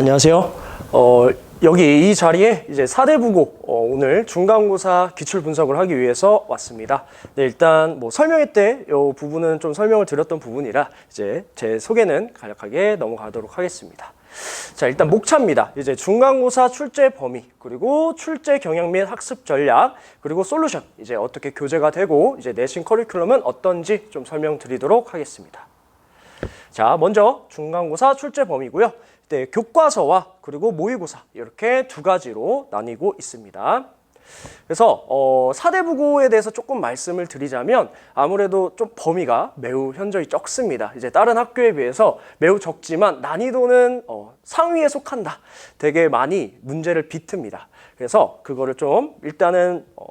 안녕하세요. 어, 여기 이 자리에 이제 사대부고 어, 오늘 중간고사 기출 분석을 하기 위해서 왔습니다. 네, 일단 뭐 설명회 때 이 부분은 좀 설명을 드렸던 부분이라 이제 제 소개는 간략하게 넘어가도록 하겠습니다. 자, 일단 목차입니다. 이제 중간고사 출제 범위, 그리고 출제 경향 및 학습 전략, 그리고 솔루션, 이제 어떻게 교재가 되고, 이제 내신 커리큘럼은 어떤지 좀 설명드리도록 하겠습니다. 자, 먼저 중간고사 출제 범위고요. 네, 교과서와 그리고 모의고사 이렇게 두 가지로 나뉘고 있습니다. 그래서 어, 사대부고에 대해서 조금 말씀을 드리자면 아무래도 좀 범위가 매우 현저히 적습니다. 이제 다른 학교에 비해서 매우 적지만 난이도는 어, 상위에 속한다. 되게 많이 문제를 비틉니다. 그래서 그거를 좀 일단은 어,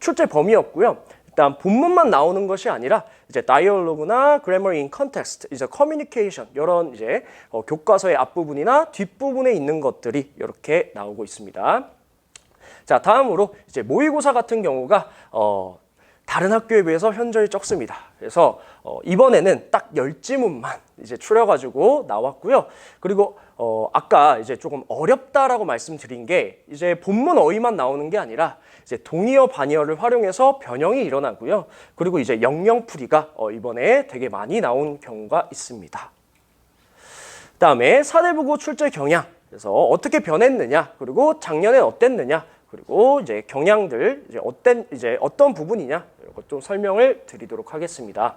출제 범위였고요. 일단 본문만 나오는 것이 아니라 이제 다이얼로그나 grammar in context, 이제 communication 이런 이제 어, 교과서의 앞부분이나 뒷부분에 있는 것들이 이렇게 나오고 있습니다. 자, 다음으로 이제 모의고사 같은 경우가 어, 다른 학교에 비해서 현저히 적습니다. 그래서 어, 이번에는 딱 열지문만 이제 추려가지고 나왔고요. 그리고 어, 아까 이제 조금 어렵다라고 말씀드린 게 이제 본문 어휘만 나오는 게 아니라 이제 동의어 반의어를 활용해서 변형이 일어나고요. 그리고 이제 영영풀이가 어, 이번에 되게 많이 나온 경우가 있습니다. 그다음에 사대부고 출제 경향. 그래서 어떻게 변했느냐, 그리고 작년엔 어땠느냐, 그리고 이제 경향들 이제 어떤 이제 어떤 부분이냐 이런 것 좀 설명을 드리도록 하겠습니다.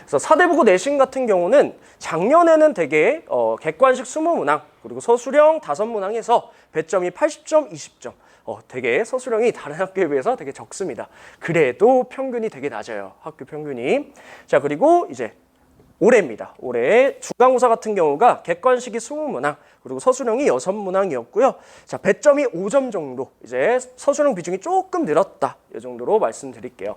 그래서 사대부고 내신 같은 경우는 작년에는 되게 어, 객관식 20문항 그리고 서술형 5문항에서 배점이 80점, 20점. 어, 되게 서술형이 다른 학교에 비해서 되게 적습니다. 그래도 평균이 되게 낮아요. 학교 평균이. 자, 그리고 이제 올해입니다. 올해 중간고사 같은 경우가 객관식이 20문항 그리고 서술형이 6문항이었고요. 자, 배점이 5점 정도. 이제 서술형 비중이 조금 늘었다. 이 정도로 말씀드릴게요.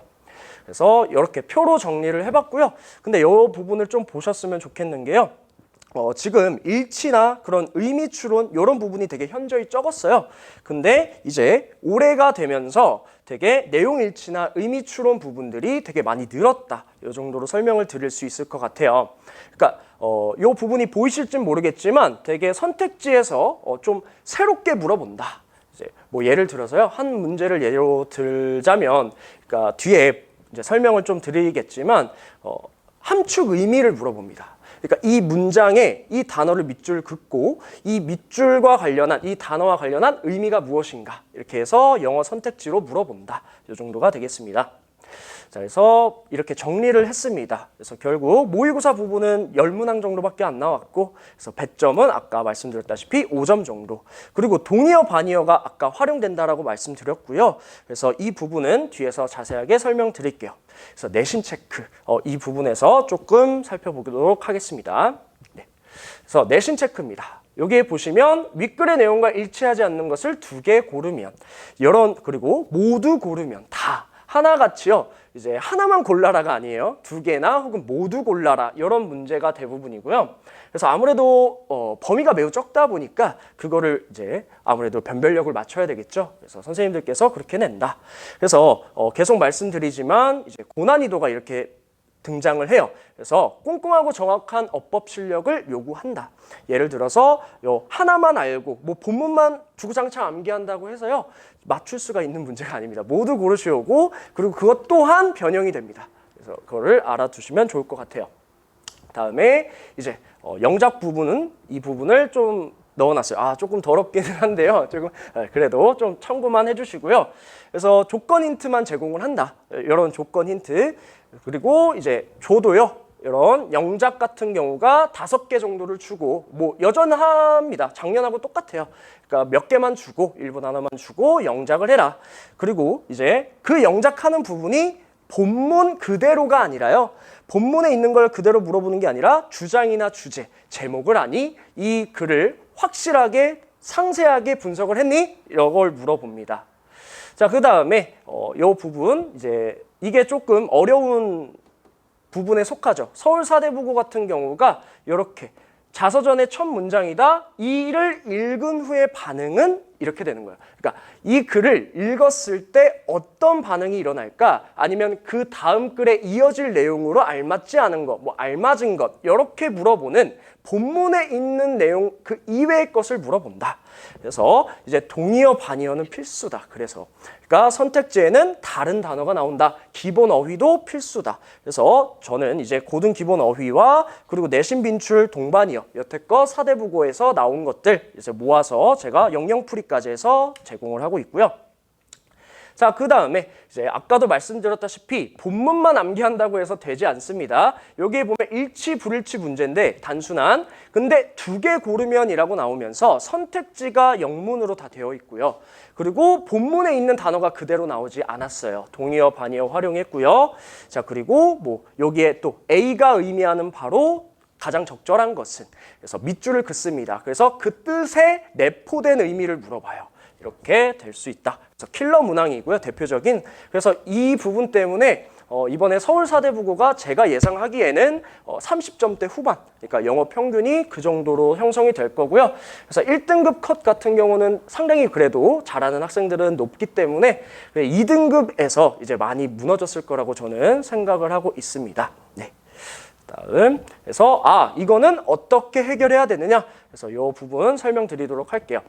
그래서 이렇게 표로 정리를 해봤고요. 근데 이 부분을 좀 보셨으면 좋겠는 게요. 어, 지금 일치나 그런 의미 추론 이런 부분이 되게 현저히 적었어요. 근데 이제 올해가 되면서 되게 내용 일치나 의미 추론 부분들이 되게 많이 늘었다. 이 정도로 설명을 드릴 수 있을 것 같아요. 그러니까 어, 이 부분이 보이실진 모르겠지만 되게 선택지에서 어, 좀 새롭게 물어본다. 이제 뭐 예를 들어서요 한 문제를 예로 들자면 그러니까 뒤에 이제 설명을 좀 드리겠지만 어, 함축 의미를 물어봅니다. 그러니까 이 문장에 이 단어를 밑줄 긋고 이 밑줄과 관련한 이 단어와 관련한 의미가 무엇인가 이렇게 해서 영어 선택지로 물어본다. 이 정도가 되겠습니다. 자, 그래서 이렇게 정리를 했습니다. 그래서 결국 모의고사 부분은 10문항 정도밖에 안 나왔고, 그래서 배점은 아까 말씀드렸다시피 5점 정도. 그리고 동의어 반의어가 아까 활용된다라고 말씀드렸고요. 그래서 이 부분은 뒤에서 자세하게 설명드릴게요. 그래서 내신 체크, 어, 이 부분에서 조금 살펴보도록 하겠습니다. 네. 그래서 내신 체크입니다. 여기에 보시면 윗글의 내용과 일치하지 않는 것을 두 개 고르면, 이런, 그리고 모두 고르면 다 하나같이요. 이제 하나만 골라라가 아니에요. 두 개나 혹은 모두 골라라 이런 문제가 대부분이고요. 그래서 아무래도 어, 범위가 매우 적다 보니까 그거를 이제 아무래도 변별력을 맞춰야 되겠죠. 그래서 선생님들께서 그렇게 낸다. 그래서 어, 계속 말씀드리지만 이제 고난이도가 이렇게 등장을 해요. 그래서 꼼꼼하고 정확한 어법 실력을 요구한다. 예를 들어서 요 하나만 알고 뭐 본문만 주구장창 암기한다고 해서요 맞출 수가 있는 문제가 아닙니다. 모두 고르시오고 그리고 그것 또한 변형이 됩니다. 그래서 그거를 알아두시면 좋을 것 같아요. 다음에 이제 어, 영작 부분은 이 부분을 좀 넣어놨어요. 아 조금 더럽기는 한데요. 조금 네, 그래도 좀 참고만 해주시고요. 그래서 조건 힌트만 제공을 한다. 이런 조건 힌트 그리고 이제 조도요. 이런 영작 같은 경우가 다섯 개 정도를 주고 뭐 여전합니다. 작년하고 똑같아요. 그러니까 몇 개만 주고 일본 하나만 주고 영작을 해라. 그리고 이제 그 영작하는 부분이 본문 그대로가 아니라요. 본문에 있는 걸 그대로 물어보는 게 아니라 주장이나 주제, 제목을 아니 이 글을 확실하게 상세하게 분석을 했니? 이걸 물어봅니다. 자, 그 다음에 어, 요 부분 이제 이게 조금 어려운 부분에 속하죠. 서울사대부고 같은 경우가 이렇게 자서전의 첫 문장이다. 이를 읽은 후의 반응은 이렇게 되는 거예요. 그러니까 이 글을 읽었을 때 어떤 반응이 일어날까? 아니면 그 다음 글에 이어질 내용으로 알맞지 않은 것, 뭐 알맞은 것 이렇게 물어보는 본문에 있는 내용 그 이외의 것을 물어본다. 그래서 이제 동의어 반의어는 필수다. 그래서 그러니까 선택지에는 다른 단어가 나온다. 기본 어휘도 필수다. 그래서 저는 이제 고등 기본 어휘와 그리고 내신 빈출 동반이어 여태껏 사대부고에서 나온 것들 이제 모아서 제가 영영풀이 까지 해서 제공을 하고 있고요. 자, 그 다음에 이제 아까도 말씀드렸다시피 본문만 암기한다고 해서 되지 않습니다. 여기에 보면 일치, 불일치 문제인데 단순한 근데 두 개 고르면이라고 나오면서 선택지가 영문으로 다 되어 있고요. 그리고 본문에 있는 단어가 그대로 나오지 않았어요. 동의어, 반의어 활용했고요. 자, 그리고 뭐 여기에 또 A가 의미하는 바로 가장 적절한 것은 그래서 밑줄을 긋습니다. 그래서 그 뜻에 내포된 의미를 물어봐요. 이렇게 될 수 있다. 그래서 킬러 문항이고요. 대표적인. 그래서 이 부분 때문에 어, 이번에 서울사대부고가 제가 예상하기에는 어, 30점대 후반, 그러니까 영어 평균이 그 정도로 형성이 될 거고요. 그래서 1등급 컷 같은 경우는 상당히 그래도 잘하는 학생들은 높기 때문에 2등급에서 이제 많이 무너졌을 거라고 저는 생각을 하고 있습니다. 네. 다음. 그래서 아 이거는 어떻게 해결해야 되느냐? 그래서 이 부분 설명드리도록 할게요.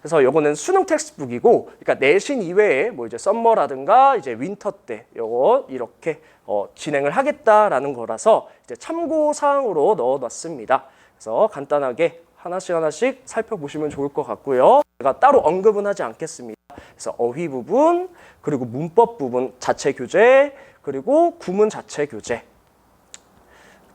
그래서 요거는 수능 텍스트북이고 그러니까 내신 이외에 뭐 이제 썸머라든가 이제 윈터 때 요거 이렇게 어, 진행을 하겠다라는 거라서 이제 참고 사항으로 넣어 놨습니다. 그래서 간단하게 하나씩 하나씩 살펴보시면 좋을 것 같고요. 제가 따로 언급은 하지 않겠습니다. 그래서 어휘 부분 그리고 문법 부분 자체 교재 그리고 구문 자체 교재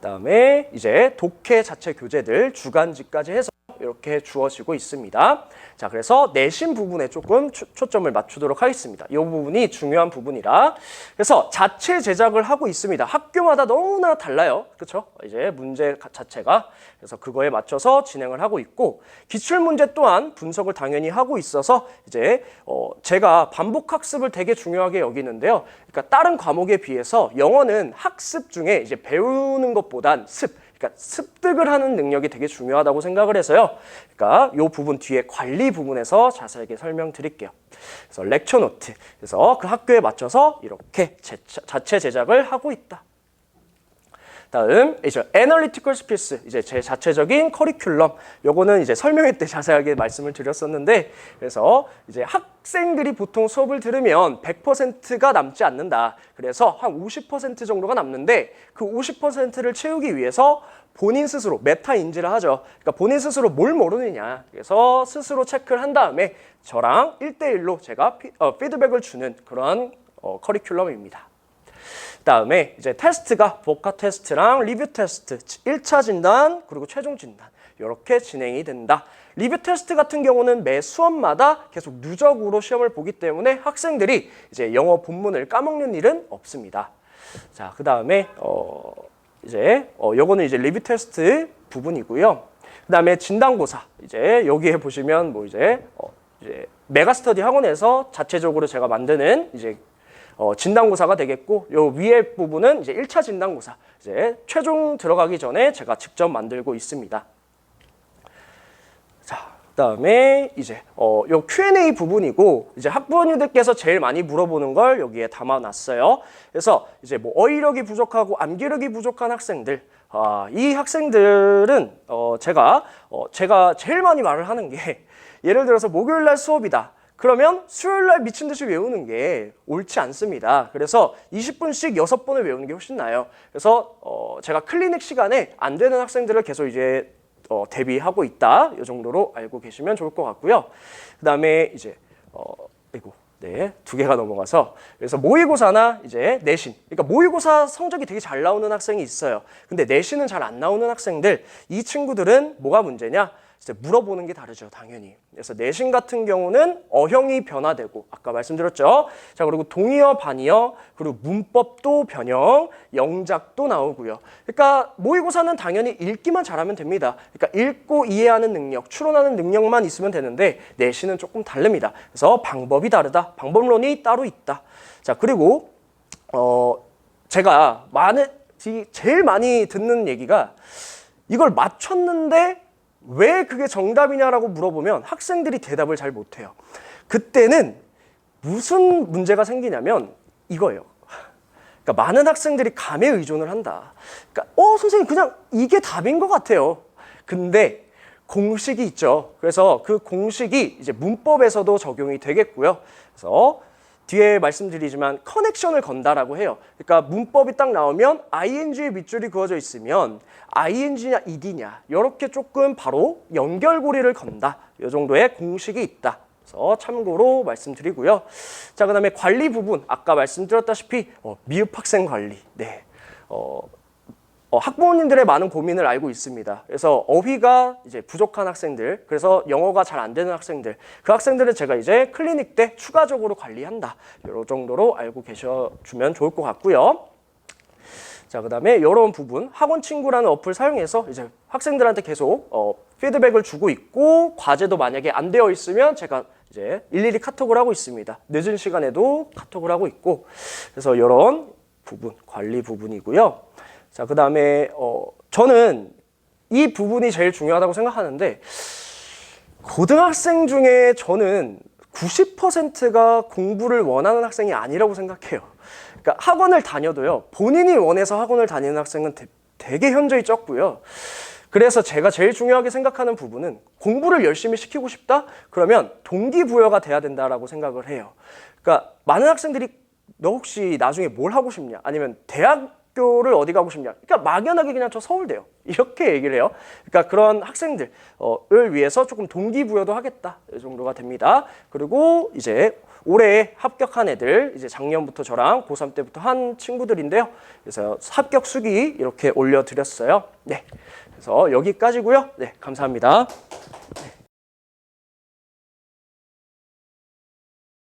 그다음에 이제 독해 자체 교재들 주간지까지 해서 이렇게 주어지고 있습니다. 자, 그래서 내신 부분에 조금 초, 초점을 맞추도록 하겠습니다. 이 부분이 중요한 부분이라. 그래서 자체 제작을 하고 있습니다. 학교마다 너무나 달라요. 그렇죠? 이제 문제 가- 자체가 그래서 그거에 맞춰서 진행을 하고 있고 기출 문제 또한 분석을 당연히 하고 있어서 이제 어 제가 반복 학습을 되게 중요하게 여기는데요. 그러니까 다른 과목에 비해서 영어는 학습 중에 이제 배우는 것보단 습 그러니까 습득을 하는 능력이 되게 중요하다고 생각을 해서요. 그러니까 이 부분 뒤에 관리 부분에서 자세하게 설명드릴게요. 그래서 렉처 노트. 그래서 그 학교에 맞춰서 이렇게 제, 자체 제작을 하고 있다. 다음 이제 애널리티컬 스킬스 이제 제 자체적인 커리큘럼 요거는 이제 설명회 때 자세하게 말씀을 드렸었는데 그래서 이제 학생들이 보통 수업을 들으면 100%가 남지 않는다. 그래서 한 50% 정도가 남는데 그 50%를 채우기 위해서 본인 스스로 메타 인지를 하죠. 그러니까 본인 스스로 뭘 모르느냐. 그래서 스스로 체크를 한 다음에 저랑 1대1로 제가 피, 어, 피드백을 주는 그런 어, 커리큘럼입니다. 그다음에 이제 테스트가 보카 테스트랑 리뷰 테스트, 1차 진단 그리고 최종 진단 이렇게 진행이 된다. 리뷰 테스트 같은 경우는 매 수업마다 계속 누적으로 시험을 보기 때문에 학생들이 이제 영어 본문을 까먹는 일은 없습니다. 자, 그 다음에 어 이제 어 요거는 이제 리뷰 테스트 부분이고요. 그 다음에 진단고사 이제 여기에 보시면 뭐 이제 어 이제 메가스터디 학원에서 자체적으로 제가 만드는 이제 어, 진단고사가 되겠고 요 위에 부분은 이제 1차 진단고사 이제 최종 들어가기 전에 제가 직접 만들고 있습니다. 자, 그다음에 이제 어, 요 Q&A 부분이고 이제 학부모님들께서 제일 많이 물어보는 걸 여기에 담아놨어요. 그래서 이제 뭐 어휘력이 부족하고 암기력이 부족한 학생들 아, 이 학생들은 어, 제가 어, 제가 제일 많이 말을 하는 게 예를 들어서 목요일 날 수업이다. 그러면 수요일 날 미친 듯이 외우는 게 옳지 않습니다. 그래서 20분씩 6번을 외우는 게 훨씬 나아요. 그래서 어, 제가 클리닉 시간에 안 되는 학생들을 계속 이제 어, 대비하고 있다. 이 정도로 알고 계시면 좋을 것 같고요. 그다음에 이제 어, 이고 네, 두 개가 넘어가서 그래서 모의고사나 이제 내신. 그러니까 모의고사 성적이 되게 잘 나오는 학생이 있어요. 근데 내신은 잘 안 나오는 학생들 이 친구들은 뭐가 문제냐? 이제 물어보는 게 다르죠, 당연히. 그래서 내신 같은 경우는 어형이 변화되고 아까 말씀드렸죠. 자, 그리고 동의어, 반의어, 그리고 문법도 변형, 영작도 나오고요. 그러니까 모의고사는 당연히 읽기만 잘하면 됩니다. 그러니까 읽고 이해하는 능력, 추론하는 능력만 있으면 되는데 내신은 조금 다릅니다. 그래서 방법이 다르다. 방법론이 따로 있다. 자, 그리고 어 제가 많은 제일 많이 듣는 얘기가 이걸 맞췄는데 왜 그게 정답이냐라고 물어보면 학생들이 대답을 잘 못해요. 그때는 무슨 문제가 생기냐면 이거예요. 그러니까 많은 학생들이 감에 의존을 한다. 그러니까 어 선생님 그냥 이게 답인 것 같아요. 근데 공식이 있죠. 그래서 그 공식이 이제 문법에서도 적용이 되겠고요. 그래서 뒤에 말씀드리지만 커넥션을 건다라고 해요. 그러니까 문법이 딱 나오면 ing의 밑줄이 그어져 있으면 ing냐 ed냐 이렇게 조금 바로 연결고리를 건다. 이 정도의 공식이 있다. 그래서 참고로 말씀드리고요. 자, 그 다음에 관리 부분 아까 말씀드렸다시피 어, 미흡 학생 관리. 네. 어, 어, 학부모님들의 많은 고민을 알고 있습니다. 그래서 어휘가 이제 부족한 학생들, 그래서 영어가 잘 안 되는 학생들, 그 학생들은 제가 이제 클리닉 때 추가적으로 관리한다. 이 정도로 알고 계셔주면 좋을 것 같고요. 자, 그 다음에 이런 부분 학원 친구라는 어플 사용해서 이제 학생들한테 계속 어, 피드백을 주고 있고 과제도 만약에 안 되어 있으면 제가 이제 일일이 카톡을 하고 있습니다. 늦은 시간에도 카톡을 하고 있고 그래서 이런 부분 관리 부분이고요. 자, 그 다음에 어, 저는 이 부분이 제일 중요하다고 생각하는데 고등학생 중에 저는 90%가 공부를 원하는 학생이 아니라고 생각해요. 그러니까 학원을 다녀도요. 본인이 원해서 학원을 다니는 학생은 되- 되게 현저히 적고요. 그래서 제가 제일 중요하게 생각하는 부분은 공부를 열심히 시키고 싶다? 그러면 동기부여가 돼야 된다라고 생각을 해요. 그러니까 많은 학생들이 너 혹시 나중에 뭘 하고 싶냐? 아니면 대학 교를 어디 가고 싶냐? 그러니까 막연하게 그냥 저 서울대요. 이렇게 얘기를 해요. 그러니까 그런 학생들을 위해서 조금 동기부여도 하겠다. 이 정도가 됩니다. 그리고 이제 올해 합격한 애들 이제 작년부터 저랑 고3 때부터 한 친구들인데요. 그래서 합격 수기 이렇게 올려드렸어요. 네. 그래서 여기까지고요. 네, 감사합니다. 네.